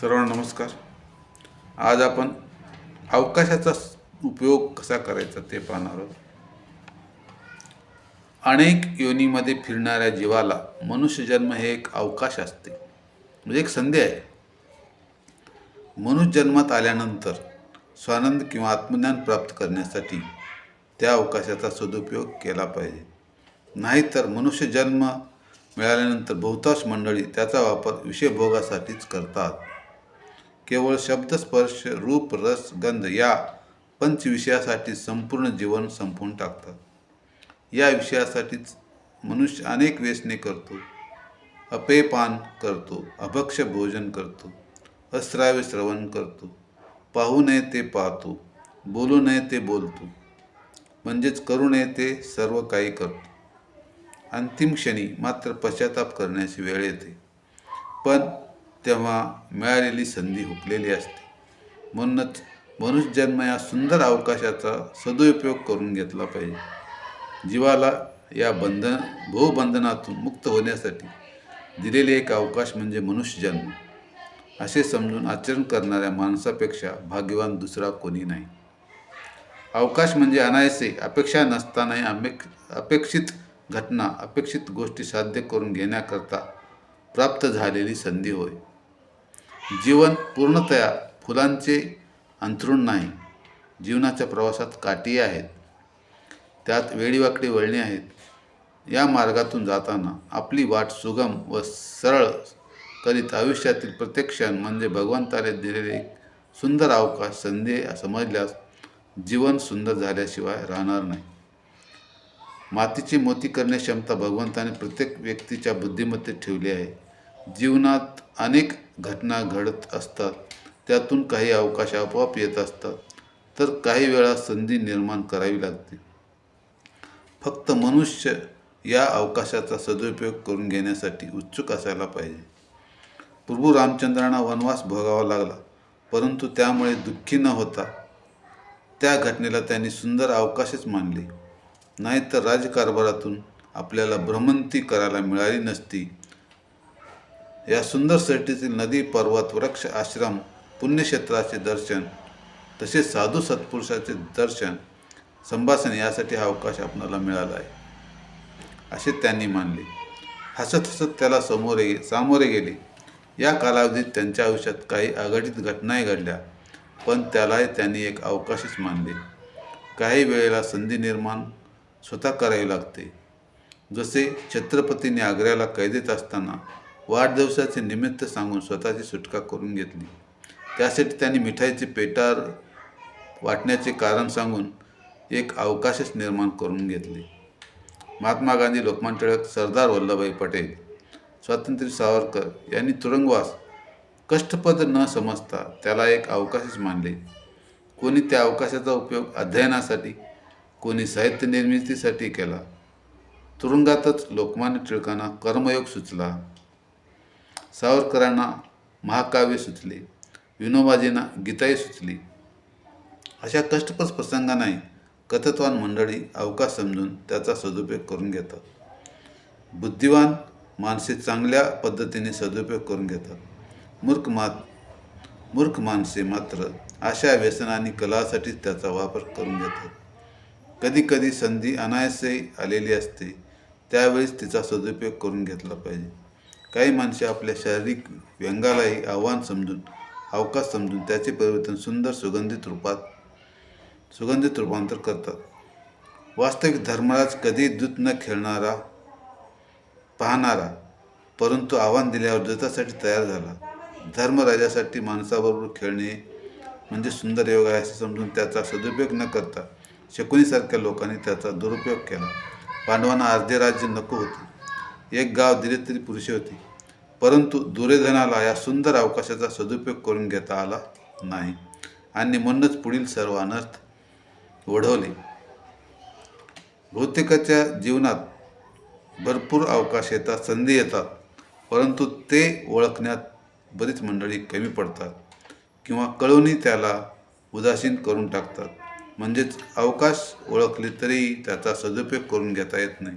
सर्वांना नमस्कार. आज आपण अवकाशाचा उपयोग कसा करायचा ते पाहणार आहोत. अनेक योनीमध्ये फिरणाऱ्या जीवाला मनुष्यजन्म हे एक अवकाश असते. म्हणजे एक संधी आहे. मनुष्य जन्मात आल्यानंतर स्वानंद किंवा आत्मज्ञान प्राप्त करण्यासाठी त्या अवकाशाचा सदुपयोग केला पाहिजे. नाहीतर मनुष्य जन्म मिळाल्यानंतर बहुतांश मंडळी त्याचा वापर विषयभोगासाठीच करतात. केवळ शब्दस्पर्श रूप रस गंध या पंचविषयासाठी संपूर्ण जीवन संपवून टाकतात. या विषयासाठीच मनुष्य अनेक व्यसने करतो. अपेपान करतो अभक्ष भोजन करतो अश्राव्य श्रवण करतो पाहू नये ते पाहतो बोलू नये ते बोलतो म्हणजेच करू नये ते सर्व काही करतो. अंतिम क्षणी मात्र पश्चाताप करण्याची वेळ येते. पण तेव्हा मिळालेली संधी हुकलेली असते. म्हणूनच मनुष्य जन्म या सुंदर अवकाशाचा सदुपयोग करून घेतला पाहिजे. जीवाला या बंधन भूबंधनातून मुक्त होण्यासाठी दिलेले एक अवकाश म्हणजे मनुष्य जन्म असे समजून आचरण करणाऱ्या माणसापेक्षा भाग्यवान दुसरा कोणी नाही. अवकाश म्हणजे अनायसे अपेक्षा नसतानाही अपेक अपेक्षित घटना अपेक्षित गोष्टी साध्य करून घेण्याकरता प्राप्त झालेली संधी होय. जीवन पूर्णतया फुलांचे अंथरूण नाही. जीवनाच्या प्रवासात काठी आहेत. त्यात वेडीवाकडी वळणी आहेत. या मार्गातून जाताना आपली वाट सुगम व सरळ करीत आयुष्यातील प्रत्येक क्षण म्हणजे भगवंताने दिलेले एक सुंदर अवकाश संधी समजल्यास जीवन सुंदर झाल्याशिवाय राहणार नाही. मातीची मोती करण्याची क्षमता भगवंताने प्रत्येक व्यक्तीच्या बुद्धिमत्तेत ठेवली आहे. जीवनात अनेक घटना घडत असतात. त्यातून काही अवकाश आपोआप येत असतात. तर काही वेळा संधी निर्माण करावी लागते. फक्त मनुष्य या अवकाशाचा सदुपयोग करून घेण्यासाठी उत्सुक असायला पाहिजे. प्रभू रामचंद्रांना वनवास भोगावा लागला परंतु त्यामुळे दुःखी न होता त्या घटनेला त्यांनी सुंदर अवकाशच मानले. नाहीतर राजकारभारातून आपल्याला भ्रमंती करायला मिळाली नसती. या सुंदर सृष्टीतील नदी पर्वत वृक्ष आश्रम पुण्यक्षेत्राचे दर्शन तसेच साधू सत्पुरुषाचे दर्शन संभाषण यासाठी हा अवकाश आपणाला मिळाला आहे. असे त्यांनी मानले. हसत हसत त्याला समोरे सामोरे गेले. या कालावधीत त्यांच्या आयुष्यात काही अघटित घटनाही घडल्या पण त्यालाही त्यांनी एक अवकाशच मानले. काही वेळेला संधी निर्माण स्वतः करावी लागते. जसे छत्रपतीने आग्र्याला कैदेत असताना वाढदिवसाचे निमित्त सांगून स्वतःची सुटका करून घेतली. त्यासाठी त्यांनी मिठाईचे पेटार वाटण्याचे कारण सांगून एक अवकाशच निर्माण करून घेतले. महात्मा गांधी लोकमान टिळक सरदार वल्लभभाई पटेल स्वातंत्र्य सावरकर यांनी तुरुंगवास कष्टपद न समजता त्याला एक अवकाशच मानले. कोणी त्या अवकाशाचा उपयोग अध्ययनासाठी कोणी साहित्य निर्मितीसाठी केला. तुरुंगातच लोकमान्य टिळकांना कर्मयोग सुचला. सावरकरांना महाकाव्य सुचले विनोबाजींना गीताही सुचली. अशा कष्टप्रस प्रसंगांनाही कथत्वान मंडळी अवकाश समजून त्याचा सदुपयोग करून घेतात. बुद्धिवान माणसे चांगल्या पद्धतीने सदुपयोग करून घेतात. मूर्ख मात मूर्ख माणसे मात्र अशा व्यसन आणि कलासाठीच त्याचा वापर करून घेतात. कधीकधी संधी अनायासही आलेली असते त्यावेळेस तिचा सदुपयोग करून घेतला पाहिजे. काही माणसे आपल्या शारीरिक व्यंगालाही आव्हान समजून अवकाश समजून त्याचे परिवर्तन सुंदर सुगंधित रूपात सुगंधित रूपांतर करतात. वास्तविक धर्मराज कधी दूत न खेळणारा पाहणारा परंतु आव्हान दिल्यावर जतासाठी तयार झाला. धर्मराजासाठी माणसाबरोबर खेळणे म्हणजे सुंदर योग आहे असे समजून त्याचा सदुपयोग न करता शकुनीसारख्या लोकांनी त्याचा दुरुपयोग केला. पांडवांना अर्धे राज्य नको होते. एक गाव दिले तरी पुरुषे होती. परंतु दुर्योधनाला या सुंदर अवकाशाचा सदुपयोग करून घेता आला नाही. आणि म्हणूनच पुढील सर्व अनर्थ ओढवले. बहुतेकाच्या जीवनात भरपूर अवकाश येतात संधी येतात परंतु ते ओळखण्यात बरीच मंडळी कमी पडतात किंवा कळवणी त्याला उदासीन करून टाकतात. म्हणजेच अवकाश ओळखले तरी त्याचा सदुपयोग करून घेता येत नाही.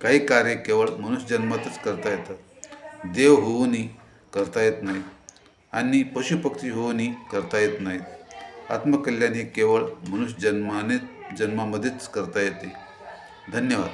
काही कार्य केवळ मनुष्य जन्मातच करता येतात. देव होऊनही करता येत नाही आणि पशुपक्षी होऊनही करता येत नाहीत आत्मकल्याण हे केवळ मनुष्य जन्माने जन्मामध्येच करता येते. धन्यवाद.